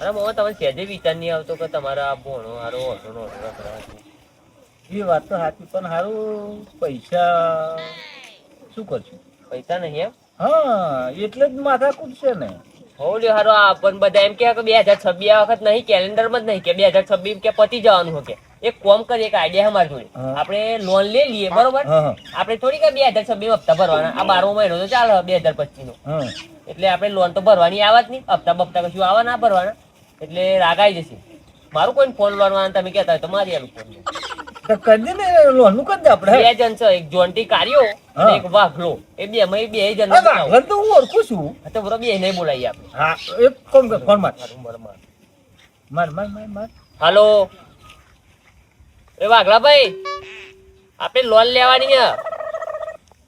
અરે મોમાં તમે સહેજે વિચાર નહીં આવતો કે તમારા આ ભોણો હારો ઓટો નો ઓટો કરાવવા છે. એ વાત તો સાચી પણ હારું પૈસા શું કરશું? પૈસા નહીં એમ? હા એટલે જ માથા કૂટશે ને. હોલ્યો હારો આ પણ બધા એમ કે બે હજાર છવ્વીસ આ વખત નહીં કેલેન્ડરમાં જ નહીં કે બે હજાર છવ્વીસ કે પતી જવાનું હોય કે. એક કોમ કરીએ એક આઈડિયા અમારી જોડે. આપણે લોન લઈ લઈએ બરોબર? આપણે થોડી કે બે હજાર છવ્વીસ હપ્તા ભરવાના. આ બારમો મહિનો તો ચાલે બે હજાર પચીસ નો એટલે આપણે લોન તો ભરવાની આવા જ નહીં. હપ્તા બપ્તા કશું આવા ના ભરવાના. એટલે રાગાઈ જશે. મારું કોઈ ફોન લોનવાના તમે કહેતા હોય તો મારી આલું ફોન કરી દે ને લોનનું કરી દે આપણે. બે જણ છે એક જોન્ટી કાર્યો અને એક વાઘલો. એ બે અમે બે જણ હા, તો હું ઓળખું છું. તો બે નહીં બોલાવી આપણે. હા એક કોમ કર ફોન માર. મારું મારું મારું. માર માર માર માર. હાલો. એ વાઘલાભાઈ આપણે લોન લેવાની છે.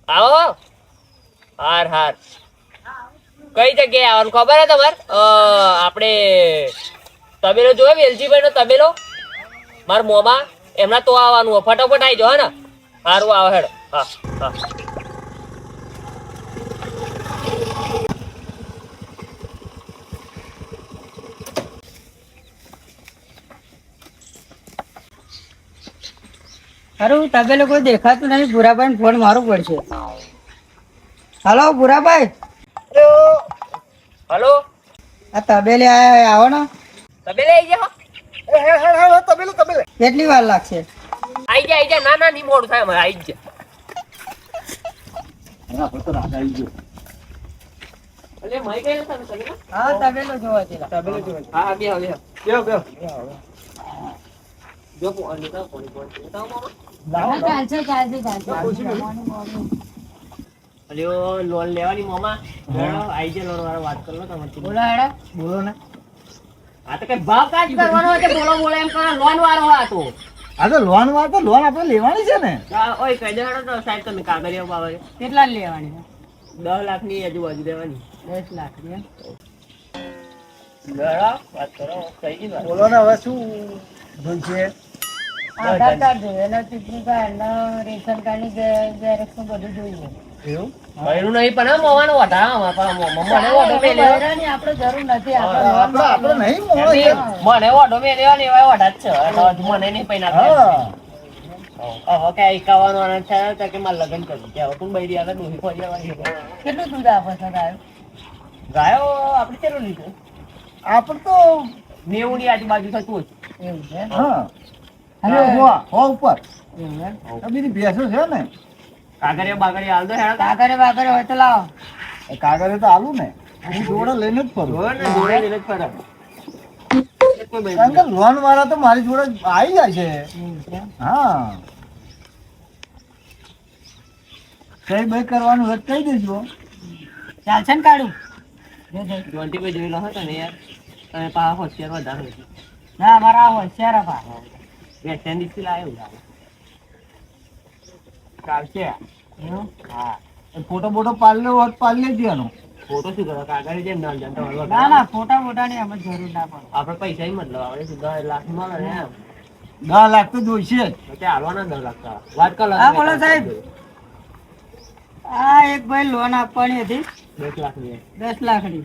આવો. હાર હાર. કઈ જગ્યાએ આવવાનું ખબર હે તમારે? આપણે તબેલો જોયો વેલજીભાઈ નો તબેલો? મારા મોમાં. એમના તો આવવાનું. ફટાફટ આવી જાઓ ને. સારું આવે હેડ. હા હા. હારું તમે લોકો દેખાતું નહીં ભૂરાભાઈ ફોન મારો પડશે. હાલો ભૂરાભાઈ? હલો આ તબેલે આયા આવો ને. તબેલે આવી જાઓ એ હે હે હે તબેલે તબેલે. કેટલી વાર લાગશે? આવી જા આવી જા ના ના નહીં મોડું થાય અમારે. આવી જ? હા તબેલો જોવા છે તબેલે જોવે હા બે હવે બેહો. અલ્યો લોન લેવાની મામા? આઈ જાય લોન વાળો વાત કરો તમે બોલો હેડો. બોલો ને. આ તો કઈ ભાવ કાજ કરવાનો હોય બોલો બોલો એમ કરો લોન વાળો આ તો. આ તો લોનમાં તો લોન આપણે લેવાની છે ને. ઓય કહી દે હેડો તો સાહેબ તમે કાગળિયા પાવે કેટલા લેવાની? છે? દસ લાખની આજુબાજુ દેવાની. દસ લાખની વાત કરો કઈ બોલો ને હવે શું? જોઈશે આધાર કાર્ડ જોઈએ. ચૂંટણી કાર્ડ રેશન કાર્ડની ઝેરોક્ષનું બધું જોઈએ. એવું? નહીં પણ મોવાનો વધારે પણ મને ઓઢો મેં આપણે જરૂર નથી. આપણે આપણે આપણે નહીં મોડો મને ઓઢો મેં ને એવા ઓઢા જ છે. મને નહીં પૈના એકાવન વાળા કે મારે લગ્ન કરી કે તું બૈરી આગળ ડોહી ફરી આવવાની કેટલું દૂધ આપે છે ગાયો? ગાયો આપણે કેટલું લીધું. આપણે તો નેવું ની આજુબાજુ થતું એવું છે? હા. હવે હો. હો ઉપર. એવું એમ? આ બીજી ભેંસો છે ને. કાગળિયા બાગળિયા હાલ દો હેડા કાગરે બાગરે હોય તો લાવો. એ તો આલું ને. હું જોડે લઈને જ ફરું. જોડે લઈને જ ફરે. એ કોઈ બૈરી કારણ કે લોન વાળા તો મારી જોડે આવી જાય છે. હા. કઈ બે કરવાનું હોય કહી દેજો. ચાલશે ને કાઢું. જોઈ લો ભાઈ હતો ને યાર. તમે પાછા હોશિયાર વધારે ના મારા આ હોશિયાર આપા લાવ્યો લાગે. હા. ફોટો બોટો પાડ લેવો હોય તો એનો. ફોટો શું કરો? કાગળ જેમ ના ના ના ફોટા ની અમે જરૂર ના પડે. આપણે પૈસા ય મતલબ આપણે દસ લાખ મળે ને દસ લાખ તો જોઈશે જ. તે હાલવાના દસ લાખ વાત કરો. હા, બોલો સાહેબ. આ એક ભાઈ લોન આપવાની હતી. દસ લાખની દસ લાખની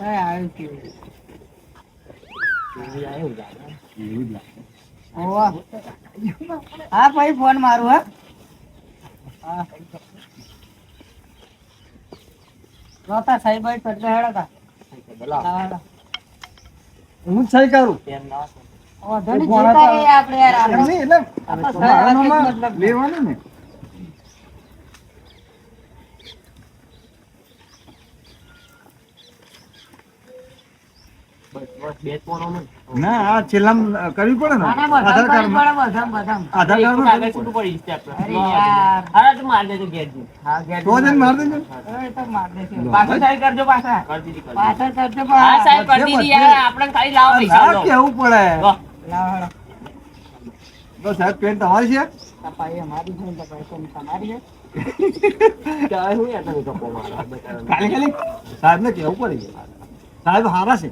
આવ્યું છે એવું જાય એવું જ લાગે. ઓવા. હા ભાઈ ફોન મારું હા હા સાહેબ ભાઈ એટલે હેડા તા હા, સહી કરું ના? આપણે યાર આપણે. એમ નહીં, એટલે આપણે સહી મારા રાખી જ નામમાં મતલબ. લેવાનું ને બસ બસ બે જ પોણો ને ના આ છેલ્લા કરવી પડે ને? આધાર કાર્ડ. આધાર કાર્ડ કાગળ છૂટું પડી. અરે. માર દેજો ગેર. હા, તો માર દેજો. હવે તો માર દેશે. પાછું સાહેબ કરજો પાછા. પાછળ કરજો હા સાહેબ કરી દીધી યાર. આપણે ખાલી લાવો પૈસા કેવું પડે? લાવો, તો સાહેબ પેન તમારી છે? તપાઈ અમારી છે તપાઈ કોની તમારી છે? ખાલી ખાલી. સાહેબ ને કેવું પડે સાહેબ હારા છે.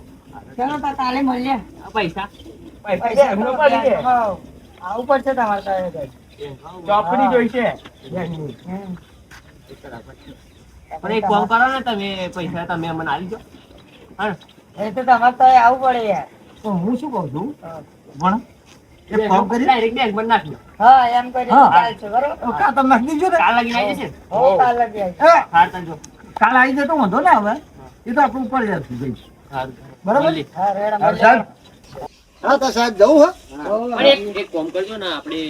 ચલો તો કાલે મળીએ. આ પૈસા. પૈસા હા. આવું પડશે તમારે. ચોપડી જોઈશે. પણ એક ફોન કરો ને તમે પૈસા તમે મને આલી દો. હા. એ તો તમારે તો આવવું પડે યાર. તો હું શું કહું છું? પણ એક કામ કરી ડાયરેક્ટ હા એમ કરી બરોબર? કા તમે નાખી દીજો ને? કાલ આવી જશે હો કાલ લગી આવી એ, હાર તને જો. કાલ આવી જાય તો વાંધો ને હવે એ તો આપણું ઉપર જશે ભાઈ. બરાબર? હા સાહેબ. હા તો સાહેબ જવું હે. પણ એક એક કામ કરજો ને આપણે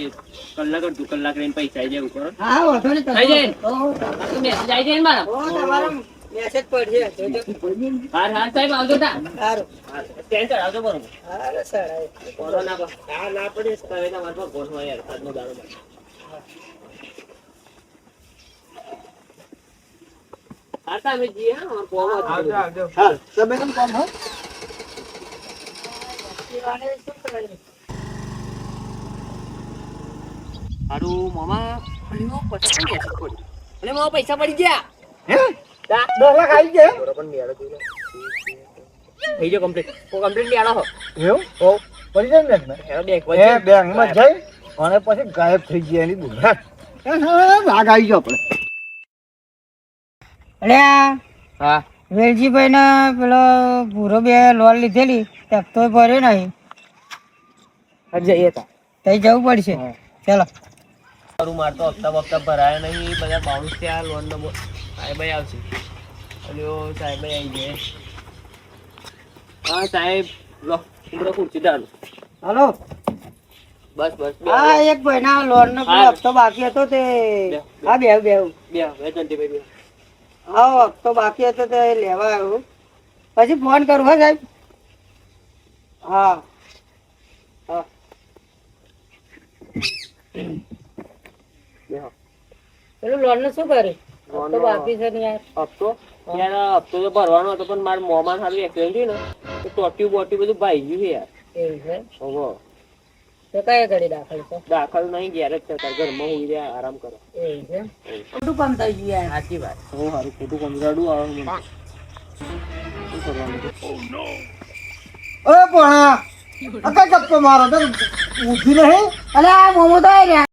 કલાક અડધો કલાક રહીને પૈસા આવી જાય એવું હા વાંધો નહીં થઈ જાય ને? હો, હો, આ તો message આવી જાય ને મારા? મેસેજ પડશે. સાહેબ આવજો તા. સારું. બરોબર. સર ના ના પડે હોય યાર હા. હા તમે કેમ કામ હો? હારું મામા. પૈસા પડી ગયા હે? દસ લાખ આવી ગયા? થઈ ગયો complete. ઓ, complete હો. એવું? ઓ પડી જાય ને બેંકમાં બેંક બેંકમાં જઈ અને પછી ગાયબ થઈ ગયા એની રાગ આવી ગયો આપણે. હા. વેલજીભાઈ ને પેલો ભૂરો બે લોન લીધેલી હપ્તો ભર્યો નહીં. જઈએ તા. તઈ જવું પડશે. ચાલો. મારું મારતો હપ્તા બપ્તા ભરાયો નહીં બધા બાઉન્સ થયા લોન નો સાહેબ આવશે. અલ્યો સાહેબ આવી ગયે. હા સાહેબ લો ઉભરો ખુરશી ડાલો હાલો. બસ બસ હા એક ભાઈ ના લોન નો હપ્તો બાકી હતો તે. હા બેવ બેવ બે બે ભાઈ બે. હા હપ્તો બાકી હતો તે લેવા આવ્યો. પછી ફોન કરું હા સાહેબ. હા. હા. પેલું લોનનું શું કરે? લોન હપ્તો બાકી છે ને યાર. હપ્તો? યાર હપ્તો તો ભરવાનો હતો પણ મારા મોમાં સારું એક્સિડન્ટ થયું ને તો ટોટ્યું બોટ્યું બધું ભાઈ ગયું છે યાર. એવું છે? તો કયા ઘડી દાખલ છે? દાખલ નહીં ઘેર જ છે તાર ઘરમાં હોઈ રહ્યા આરામ કરો. એવું છે? ખોટું કામ થઈ ગયું યાર સાચી વાત. હું સારું ખોટું કંટાળું આવે મને શું કરવાનું? અરે પણ કઈ મારો? તો ઊભી નહીં? અલે આ મોમો તો આય